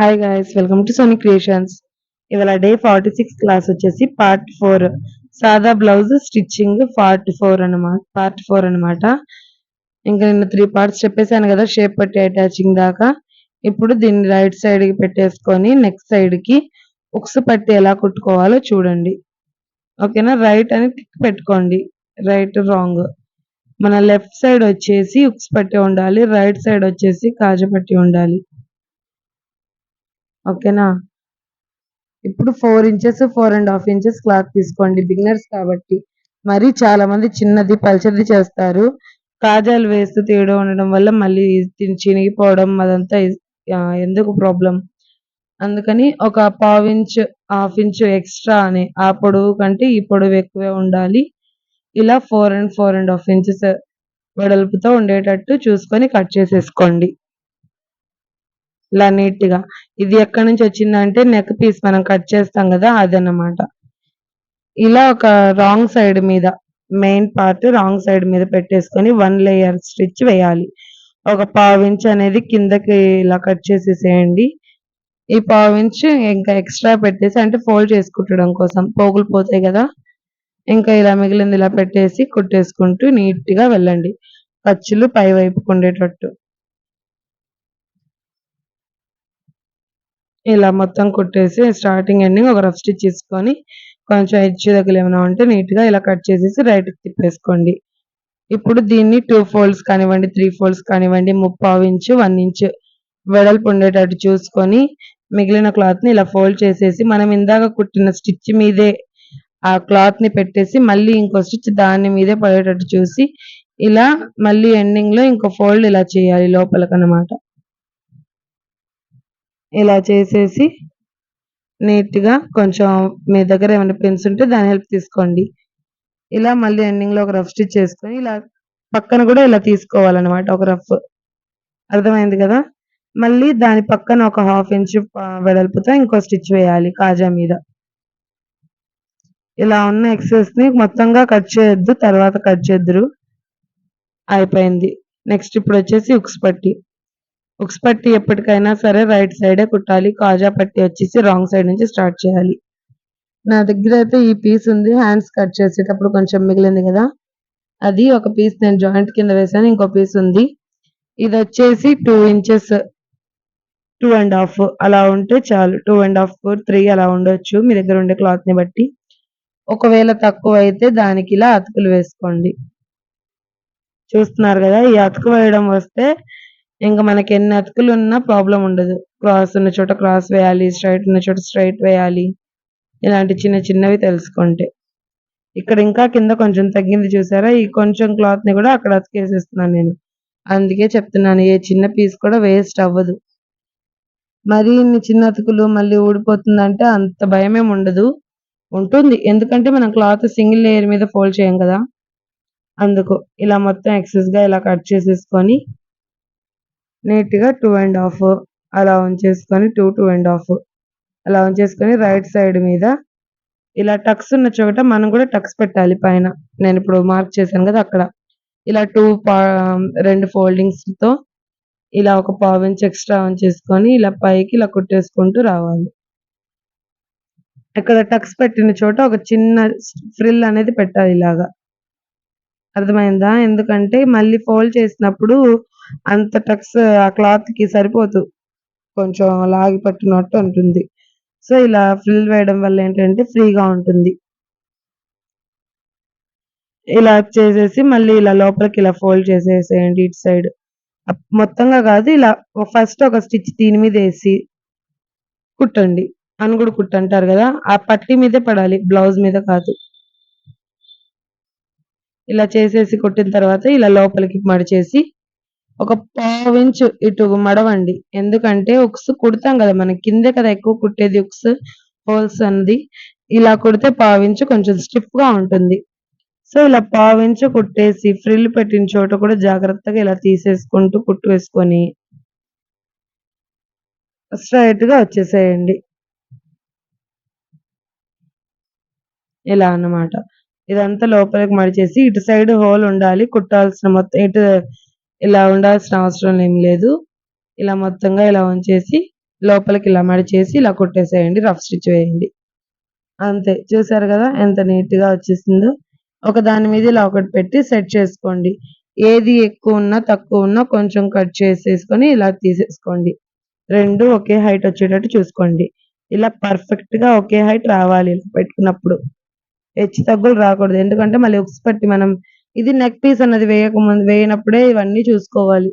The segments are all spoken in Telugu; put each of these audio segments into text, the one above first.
Hi guys welcome to Sony creations ఇవాళ డే ఫార్టీ సిక్స్ క్లాస్ వచ్చేసి పార్ట్ ఫోర్ సాదా బ్లౌజ్ స్టిచ్చింగ్ పార్ట్ ఫోర్ అన్నమాట పార్ట్ ఫోర్ అన్నమాట. ఇంకా నిన్న త్రీ పార్ట్స్ చెప్పేసాను కదా షేప్ పట్టి అటాచింగ్ దాకా. ఇప్పుడు దీన్ని రైట్ సైడ్కి పెట్టేసుకొని నెక్స్ట్ సైడ్కి ఉక్స్ పట్టి ఎలా కుట్టుకోవాలో చూడండి. ఓకేనా రైట్ అని టిక్ పెట్టుకోండి. రైట్ రాంగ్ మన లెఫ్ట్ సైడ్ వచ్చేసి ఉక్స్ పట్టి ఉండాలి రైట్ సైడ్ వచ్చేసి కాజు పట్టి ఉండాలి. ఓకేనా? ఇప్పుడు four inches four and half inches cloth తీసుకోండి. బిగినర్స్ కాబట్టి మరి చాలా మంది చిన్నది పల్చది చేస్తారు. కాజాలు వేస్తూ తీయడం ఉండడం వల్ల మళ్ళీ చినిగిపోవడం అదంతా ఎందుకు ప్రాబ్లం అందుకని ఒక పావు ఇంచ్ హాఫ్ ఇంచ్ ఎక్స్ట్రా అని ఆ పొడవు కంటే ఈ పొడవు ఎక్కువే ఉండాలి. ఇలా four and four and half inches వెడల్పుతో ఉండేటట్టు చూసుకొని కట్ చేసేసుకోండి. ఇలా నీట్గా. ఇది ఎక్కడి నుంచి వచ్చిందంటే నెక్ పీస్ మనం కట్ చేస్తాం కదా అదనమాట ఇలా ఒక రాంగ్ సైడ్ మీద మెయిన్ పార్ట్ రాంగ్ సైడ్ మీద పెట్టేసుకొని వన్ లేయర్ స్టిచ్ వేయాలి. ఒక పావు ఇంచ్ అనేది కిందకి ఇలా కట్ చేసేసేయండి. ఈ పావు ఇంచ్ ఇంకా ఎక్స్ట్రా పెట్టేసి అంటే ఫోల్డ్ చేసుకుంటడం కోసం పోగులు పోతాయి కదా. ఇంకా ఇలా మిగిలింది ఇలా పెట్టేసి కుట్టేసుకుంటూ నీట్గా వెళ్ళండి. ఖర్చులు పై వైపుకు ఉండేటట్టు. ఇలా మొత్తం కుట్టేసి స్టార్టింగ్ ఎండింగ్ ఒక రఫ్ స్టిచ్ తీసుకొని కొంచెం హెచ్చు దగ్గర ఏమైనా ఉంటే నీట్గా ఇలా కట్ చేసేసి రైట్ తిప్పేసుకోండి. ఇప్పుడు దీన్ని టూ ఫోల్డ్స్ కానివ్వండి త్రీ ఫోల్డ్స్ కానివ్వండి ముప్పావు ఇంచు వన్ ఇంచు వెడల్పు ఉండేటట్టు చూసుకొని మిగిలిన క్లాత్ని ఇలా ఫోల్డ్ చేసేసి మనం ఇందాక కుట్టిన స్టిచ్ మీదే ఆ క్లాత్ని పెట్టేసి మళ్ళీ ఇంకో స్టిచ్ దాని మీదే పడేటట్టు చూసి ఇలా మళ్ళీ ఎండింగ్లో ఇంకో ఫోల్డ్ ఇలా చేయాలి లోపలకన్నమాట. ఇలా చేసేసి నీట్గా కొంచెం మీ దగ్గర ఏమైనా పెన్స్ ఉంటే దాని హెల్ప్ తీసుకోండి. ఇలా మళ్ళీ ఎండింగ్లో ఒక రఫ్ స్టిచ్ చేసుకొని ఇలా పక్కన కూడా ఇలా తీసుకోవాలన్నమాట ఒక రఫ్. అర్థమైంది కదా? మళ్ళీ దాని పక్కన ఒక హాఫ్ ఇంచ్ వెడల్పుతో ఇంకో స్టిచ్ వేయాలి కాజా మీద. ఇలా ఉన్న ఎక్సెస్ని మొత్తంగా కట్ చేయొద్దు తర్వాత కట్ చేద్దురు. అయిపోయింది. నెక్స్ట్ ఇప్పుడు వచ్చేసి ఉక్స్ పట్టి. ఉక్స్ పట్టి ఎప్పటికైనా సరే రైట్ సైడే కుట్టాలి. కాజా పట్టి వచ్చేసి రాంగ్ సైడ్ నుంచి స్టార్ట్ చేయాలి. నా దగ్గర అయితే ఈ పీస్ ఉంది. హ్యాండ్స్ కట్ చేసేటప్పుడు కొంచెం మిగిలింది కదా. అది ఒక పీస్ నేను జాయింట్ కింద వేసాను ఇంకో పీస్ ఉంది. ఇది వచ్చేసి two inches two and half అలా ఉంటే చాలు. టూ అండ్ హాఫ్ త్రీ అలా ఉండొచ్చు. మీ దగ్గర ఉండే క్లాత్ని బట్టి. ఒకవేళ తక్కువ అయితే దానికి ఇలా అతుకులు వేసుకోండి. చూస్తున్నారు కదా ఈ అతుకు వేయడం వస్తే ఇంకా మనకి ఎన్ని అతుకులు ఉన్నా ప్రాబ్లం ఉండదు. క్రాస్ ఉన్న చోట క్రాస్ వేయాలి స్ట్రైట్ ఉన్న చోట స్ట్రైట్ వేయాలి. ఇలాంటి చిన్న చిన్నవి తెలుసుకుంటే. ఇక్కడ ఇంకా కింద కొంచెం తగ్గింది చూసారా? ఈ కొంచెం క్లాత్ని కూడా అక్కడ అతికేసేస్తున్నాను నేను. అందుకే చెప్తున్నాను ఏ చిన్న పీస్ కూడా వేస్ట్ అవ్వదు. మరి ఇన్ని చిన్న అతుకులు మళ్ళీ ఊడిపోతుందంటే అంత భయం ఏమి ఉండదు. ఉంటుంది. ఎందుకంటే మనం క్లాత్ సింగిల్ లేయర్ మీద ఫోల్డ్ చేయం కదా. అందుకు ఇలా మొత్తం ఎక్సెస్గా ఇలా కట్ చేసేసుకొని నీట్గా టూ అండ్ హాఫ్ అలా ఉంచేసుకొని టూ టూ అండ్ హాఫ్ అలా ఉంచేసుకొని రైట్ సైడ్ మీద ఇలా టక్స్ ఉన్న చోట మనం కూడా టక్స్ పెట్టాలి పైన. నేను ఇప్పుడు మార్క్ చేశాను కదా అక్కడ. ఇలా టూ రెండు ఫోల్డింగ్స్తో ఇలా ఒక పావు ఇంచ్ ఎక్స్ట్రా చేసుకొని ఇలా పైకి ఇలా కుట్టేసుకుంటూ రావాలి. ఇక్కడ టక్స్ పెట్టిన చోట ఒక చిన్న ఫ్రిల్ అనేది పెట్టాలి ఇలాగా. అర్థమైందా? ఎందుకంటే మళ్ళీ ఫోల్డ్ చేసినప్పుడు అంత టక్స్ ఆ క్లాత్కి సరిపోదు. కొంచెం లాగి పట్టినట్టు ఉంటుంది. సో ఇలా ఫ్రిల్ వేయడం వల్ల ఏంటంటే ఫ్రీగా ఉంటుంది. ఇలా చేసేసి మళ్ళీ ఇలా లోపలికి ఇలా ఫోల్డ్ చేసేసేయండి ఇటు సైడ్. మొత్తంగా కాదు ఇలా ఫస్ట్ ఒక స్టిచ్ దీని మీద వేసి కుట్టండి. అని కూడా కుట్టంటారు కదా ఆ పట్టి మీదే పడాలి బ్లౌజ్ మీద కాదు. ఇలా చేసేసి కుట్టిన తర్వాత ఇలా లోపలికి మడిచేసి ఒక పావించు ఇటు మడవండి. ఎందుకంటే ఉక్స్ కుడతాం కదా మనం. కిందే కదా ఎక్కువ కుట్టేది ఉక్స్ హోల్స్ అన్నది. ఇలా కుడితే పావించు కొంచెం స్టిఫ్గా ఉంటుంది. సో ఇలా పావించు కుట్టేసి ఫ్రిల్ పెట్టిన చోట కూడా జాగ్రత్తగా ఇలా తీసేసుకుంటూ కుట్టు వేసుకొని స్ట్రైట్గా వచ్చేసేయండి. ఇలా అన్నమాట. ఇదంతా లోపలికి మడిచేసి ఇటు సైడ్ హోల్ ఉండాలి. కుట్టాల్సిన మొత్తం ఇటు ఇలా ఉండాల్సిన అవసరం ఏం లేదు ఇలా మొత్తంగా ఇలా ఉంచేసి లోపలికి ఇలా మడిచేసి ఇలా కొట్టేసేయండి రఫ్ స్టిచ్ వేయండి. అంతే. చూసారు కదా ఎంత నీట్‌గా వచ్చేసిందో. ఒక దాని మీద ఇలా ఒకటి పెట్టి సెట్ చేసుకోండి. ఏది ఎక్కువ ఉన్న తక్కువ ఉన్నా కొంచెం కట్ చేసేసుకొని ఇలా తీసేసుకోండి. రెండు ఒకే హైట్ వచ్చేటట్టు చూసుకోండి. ఇలా పర్ఫెక్ట్‌గా ఒకే హైట్ రావాలి ఇలా పెట్టుకున్నప్పుడు. హెచ్చు తగ్గులు రాకూడదు. ఎందుకంటే మళ్ళీ ఉక్స్ పట్టి మనం ఇది నెక్ పీస్ అన్నది వేయకముందు వేయనప్పుడే ఇవన్నీ చూసుకోవాలి.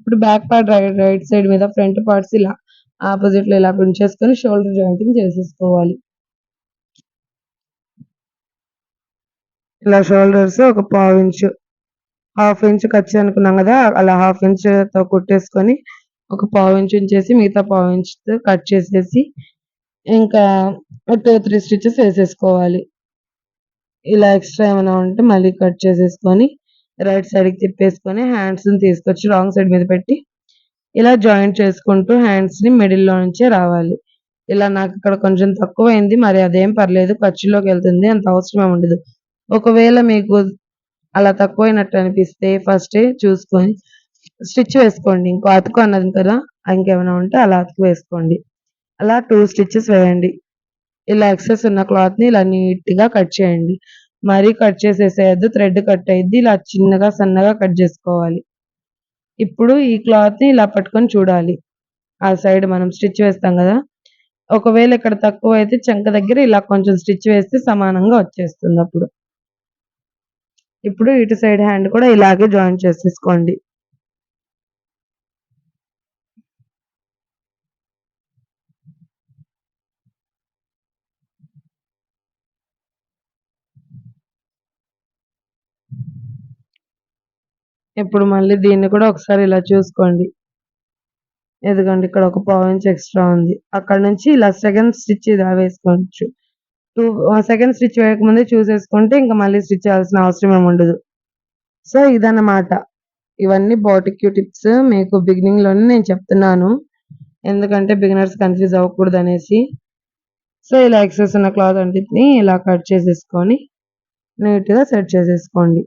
ఇప్పుడు back part right right side మీద ఫ్రంట్ పార్ట్స్ ఇలా ఆపోజిట్‌లో ఇలా ఉంచేసుకొని షోల్డర్ జాయింటింగ్ చేసేసుకోవాలి. ఇలా షోల్డర్స్ ఒక పావు ఇంచు హాఫ్ ఇంచ్ ఖర్చు అనుకున్నాం కదా అలా హాఫ్ ఇంచ్‌తో కుట్టేసుకొని ఒక పావు ఇంచు ఉంచేసి మిగతా పావు పావించ్‌తో కట్ చేసేసి ఇంకా 2, 3 స్టిచెస్ వేసేసుకోవాలి ఇలా ఎక్స్‌ట్రా ఏమైనా ఉంటే మళ్ళీ కట్ చేసేసుకొని రైట్ సైడ్‌కి తిప్పేసుకొని హ్యాండ్స్‌ని తీసుకొచ్చి రాంగ్ సైడ్ మీద పెట్టి ఇలా జాయింట్ చేసుకుంటూ హ్యాండ్స్‌ని మిడిల్‌లో నుంచే రావాలి. ఇలా నాకు ఇక్కడ కొంచెం తక్కువైంది. మరి అదేం పర్లేదు ఖర్చులోకెళ్తుంది. అంత అవసరం ఉండదు. ఒకవేళ మీకు అలా తక్కువైనట్టు అనిపిస్తే ఫస్టే చూసుకొని స్టిచ్ వేసుకోండి. ఇంకో అతుకు అన్నది కదా! ఇంకేమైనా ఉంటే అలా అతుకు వేసుకోండి. అలా టూ స్టిచ్చెస్ వేయండి. ఇలా ఎక్సెస్ ఉన్న క్లాత్‌ని ఇలా నీట్‌గా కట్ చేయండి. మరీ కట్ చేసేసేయద్దు థ్రెడ్ కట్ అయ్యిద్ది. ఇలా చిన్నగా సన్నగా కట్ చేసుకోవాలి ఇప్పుడు ఈ క్లాత్‌ని ఇలా పట్టుకొని చూడాలి. ఆ సైడ్ మనం స్టిచ్ వేస్తాం కదా ఒకవేళ ఇక్కడ తక్కువ అయితే చంక దగ్గర ఇలా కొంచెం స్టిచ్ వేస్తే సమానంగా వచ్చేస్తుందప్పుడు. ఇప్పుడు ఇటు సైడ్ హ్యాండ్ కూడా ఇలాగే జాయిన్ చేసేసుకోండి. ఇప్పుడు మళ్ళీ దీన్ని కూడా ఒకసారి ఇలా చూసుకోండి. ఎదుగండి ఇక్కడ ఒక పావించ్ ఎక్స్‌ట్రా ఉంది. అక్కడ నుంచి ఇలా సెకండ్ స్టిచ్ ఇలా వేసుకోవచ్చు. టూ సెకండ్ స్టిచ్ వేయకముందే చూసేసుకుంటే ఇంకా మళ్ళీ స్టిచ్ చేయాల్సిన అవసరం ఏమి ఉండదు. సో, ఇదన్నమాట. ఇవన్నీ బాటిక్యూ టిప్స్ మీకు బిగినింగ్‌లోనే నేను చెప్తున్నాను. ఎందుకంటే బిగినర్స్ కన్‌ఫ్యూజ్ అవ్వకూడదనేసి. సో, ఇలా ఎక్సెస్ ఉన్న క్లాత్ అంటిద్ని ఇలా కట్ చేసేసుకొని నీట్‌గా సెట్ చేసేసుకోండి.